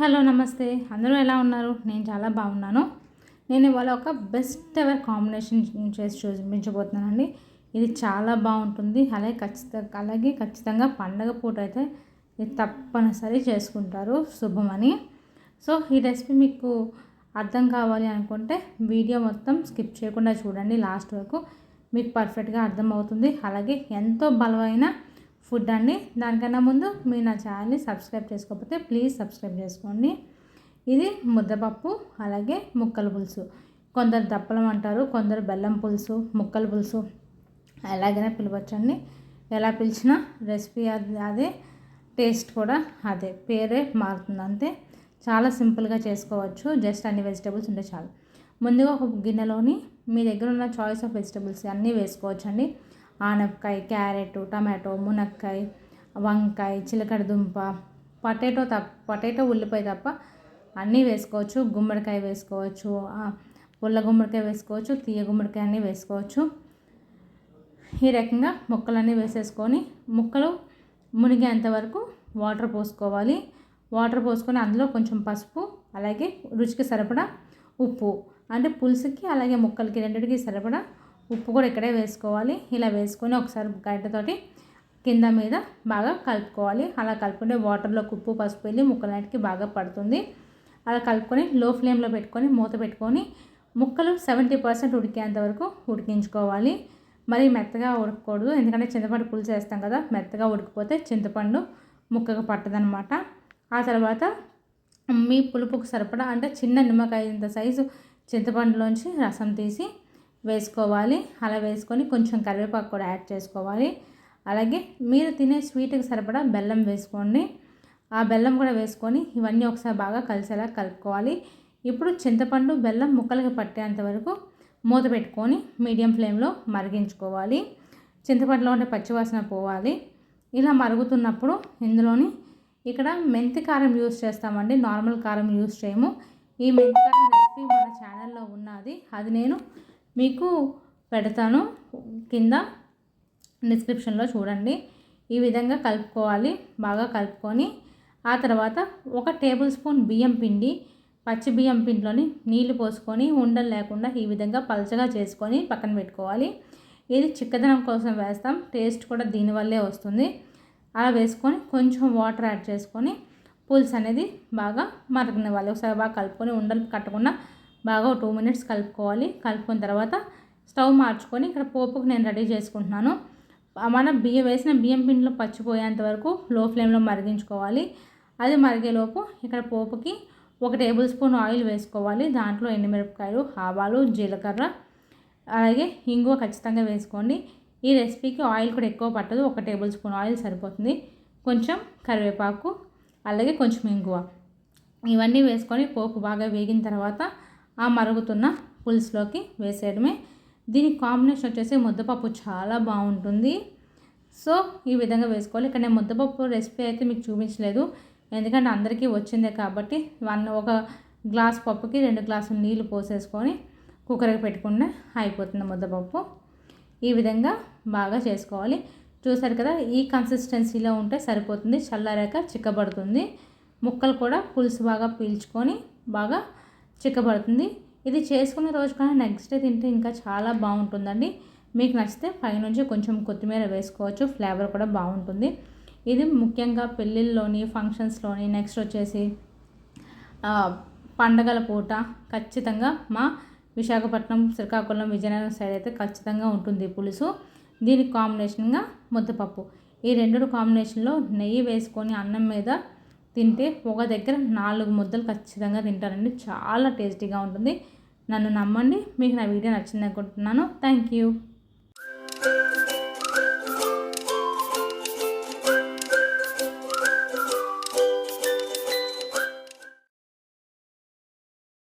Hello నమస్తే. అందరూ ఎలా ఉన్నారు? నేను చాలా బాగున్నాను. నేను ఇవాళ ఒక బెస్ట్ ఎవర్ కాంబినేషన్ చేసి చూపించబోతున్నానండి. ఇది చాలా బాగుంటుంది. అలాగే ఖచ్చితంగా అలాగే ఖచ్చితంగా పండగ పూట అయితే ఇది తప్పనిసరి చేసుకుంటారు. శుభమని సో ఈ రెసిపీ మీకు అర్థం కావాలి అనుకుంటే వీడియో మొత్తం స్కిప్ చేయకుండా చూడండి. లాస్ట్ వరకు మీకు పర్ఫెక్ట్గా అర్థమవుతుంది. అలాగే ఎంతో బలమైన ఫుడ్ అండి దానికన్నా ముందు మీరు నా ఛానల్ని సబ్స్క్రైబ్ చేసుకోకపోతే ప్లీజ్ సబ్స్క్రైబ్ చేసుకోండి. ఇది ముద్దపప్పు అలాగే ముక్కల పులుసు. కొందరు దప్పలం అంటారు కొందరు బెల్లం పులుసు ముక్కల పులుసు. ఎలాగైనా పిలవచ్చండి. ఎలా పిలిచినా రెసిపీ అది అదే టేస్ట్ కూడా అదే. పేరే మారుతుంది అంతే. చాలా సింపుల్గా చేసుకోవచ్చు. జస్ట్ అన్ని వెజిటేబుల్స్ ఉంటే చాలు. ముందుగా ఒక గిన్నెలోని మీ దగ్గర ఉన్న చాయిస్ ఆఫ్ వెజిటేబుల్స్ అన్నీ వేసుకోవచ్చండి. ఆనపకాయ క్యారెట్ టమాటో మునక్కాయ వంకాయ చిలకడ దుంప పొటాటో తప్ప పొటాటో ఉల్లిపాయ తప్ప అన్నీ వేసుకోవచ్చు. గుమ్మడికాయ వేసుకోవచ్చు పుల్ల గుమ్మడికాయ వేసుకోవచ్చు తీయ గుమ్మడికాయ అన్నీ వేసుకోవచ్చు. ఈ రకంగా ముక్కలన్నీ వేసేసుకొని ముక్కలు మునిగేంత వరకు వాటర్ పోసుకోవాలి. వాటర్ పోసుకొని అందులో కొంచెం పసుపు అలాగే రుచికి సరిపడా ఉప్పు అంటే పులుసుకి అలాగే ముక్కలకి రెండింటికి సరిపడా ఉప్పు కూడా ఇక్కడే వేసుకోవాలి. ఇలా వేసుకొని ఒకసారి గడ్డతోటి కింద మీద బాగా కలుపుకోవాలి. అలా కలుపుకుంటే వాటర్లో ఉప్పు పసుపు వెళ్ళి ముక్కలన్నిటికి బాగా పడుతుంది. అలా కలుపుకొని లో ఫ్లేమ్లో పెట్టుకొని మూత పెట్టుకొని ముక్కలు సెవెంటీ పర్సెంట్ ఉడికేంత వరకు ఉడికించుకోవాలి. మరి మెత్తగా ఉడకకూడదు. ఎందుకంటే చింతపండు పులుసు వేస్తాం కదా మెత్తగా ఉడికిపోతే చింతపండు ముక్కగా పట్టదనమాట ఆ తర్వాత మీ పులుపుకు సరిపడా అంటే చిన్న నిమ్మకాయ ఇంత సైజు చింతపండులోంచి రసం తీసి వేసుకోవాలి. అలా వేసుకొని కొంచెం కరివేపాకు కూడా యాడ్ చేసుకోవాలి. అలాగే మీరు తినే స్వీట్కి సరిపడా బెల్లం వేసుకోండి. ఆ బెల్లం కూడా వేసుకొని ఇవన్నీ ఒకసారి బాగా కలిసేలా కలుపుకోవాలి. ఇప్పుడు చింతపండు బెల్లం ముక్కలకి పట్టేంత వరకు మూత పెట్టుకొని మీడియం ఫ్లేమ్లో మరిగించుకోవాలి. చింతపండులో ఉండే పచ్చివాసన పోవాలి. ఇలా మరుగుతున్నప్పుడు ఇందులోని ఇక్కడ మెంతి కారం యూస్ చేస్తామండి. నార్మల్ కారం యూస్ చేయము. ఈ మెంతి కారం రెసిపీ మన ఛానల్లో ఉన్నది. అది నేను మీకు పెడతాను కింద డిస్క్రిప్షన్లో చూడండి. ఈ విధంగా కలుపుకోవాలి. బాగా కలుపుకొని ఆ తర్వాత ఒక టేబుల్ స్పూన్ బియ్యం పిండి పచ్చి బియ్యం పిండిలోని నీళ్ళు పోసుకొని ఉండలు లేకుండా ఈ విధంగా పలచగా చేసుకొని పక్కన పెట్టుకోవాలి. ఇది చిక్కదనం కోసం వేస్తాం. టేస్ట్ కూడా దీనివల్లే వస్తుంది. అలా వేసుకొని కొంచెం వాటర్ యాడ్ చేసుకొని పులుసు అనేది బాగా మరగనివ్వాలి. ఒకసారి బాగా కలుపుకొని ఉండలు కట్టకుండా బాగా టూ మినిట్స్ కలుపుకోవాలి. కలుపుకున్న తర్వాత స్టవ్ మార్చుకొని ఇక్కడ పోపుకు నేను రెడీ చేసుకుంటున్నాను. మనం బియ్యం వేసిన బియ్యం పిండిలో పచ్చిపోయేంత వరకు లో ఫ్లేమ్లో మరిగించుకోవాలి. అది మరిగేలోపు ఇక్కడ పోపుకి ఒక టేబుల్ స్పూన్ ఆయిల్ వేసుకోవాలి. దాంట్లో ఎండుమిరపకాయలు ఆవాలు జీలకర్ర అలాగే ఇంగువ ఖచ్చితంగా వేసుకోండి. ఈ రెసిపీకి ఆయిల్ కూడా ఎక్కువ పట్టదు. ఒక టేబుల్ స్పూన్ ఆయిల్ సరిపోతుంది. కొంచెం కరివేపాకు అలాగే కొంచెం ఇంగువ. ఇవన్నీ వేసుకొని పోపు బాగా వేగిన తర్వాత ఆ మరుగుతున్న పులుసులోకి వేసేయడమే. దీని కాంబినేషన్ వచ్చేసి ముద్దపప్పు చాలా బాగుంటుంది. సో ఈ విధంగా వేసుకోవాలి. ఇక్కడ నేను ముద్దపప్పు రెసిపీ అయితే మీకు చూపించలేదు. ఎందుకంటే అందరికీ వచ్చిందే కాబట్టి వన్ ఒక గ్లాస్ పప్పుకి రెండు గ్లాసులు నీళ్ళు పోసేసుకొని కుక్కర్కి పెట్టుకుంటే అయిపోతుంది ముద్దపప్పు. ఈ విధంగా బాగా చేసుకోవాలి. చూసారు కదా ఈ కన్సిస్టెన్సీలో ఉంటే సరిపోతుంది. చల్లారాక చిక్కబడుతుంది. ముక్కలు కూడా పులుసు బాగా పీల్చుకొని బాగా చిక్కబడుతుంది. ఇది చేసుకున్న రోజు కానీ నెక్స్ట్ డే తింటే ఇంకా చాలా బాగుంటుందండి. మీకు నచ్చితే పైనుంచి కొంచెం కొత్తిమీర వేసుకోవచ్చు ఫ్లేవర్ కూడా బాగుంటుంది. ఇది ముఖ్యంగా పెళ్ళిళ్ళలోని ఫంక్షన్స్లోని నెక్స్ట్ వచ్చేసి పండగల పూట ఖచ్చితంగా మా విశాఖపట్నం శ్రీకాకుళం విజయనగరం సైడ్ అయితే ఖచ్చితంగా ఉంటుంది పులుసు. దీనికి కాంబినేషన్గా ముద్దపప్పు. ఈ రెండు కాంబినేషన్లో నెయ్యి వేసుకొని అన్నం మీద తింటే ఒక దగ్గర నాలుగు ముద్దలు ఖచ్చితంగా తింటారండి. చాలా టేస్టీగా ఉంటుంది. నన్ను నమ్మండి. మీకు నా వీడియో నచ్చింది అనుకుంటున్నాను. Thank you.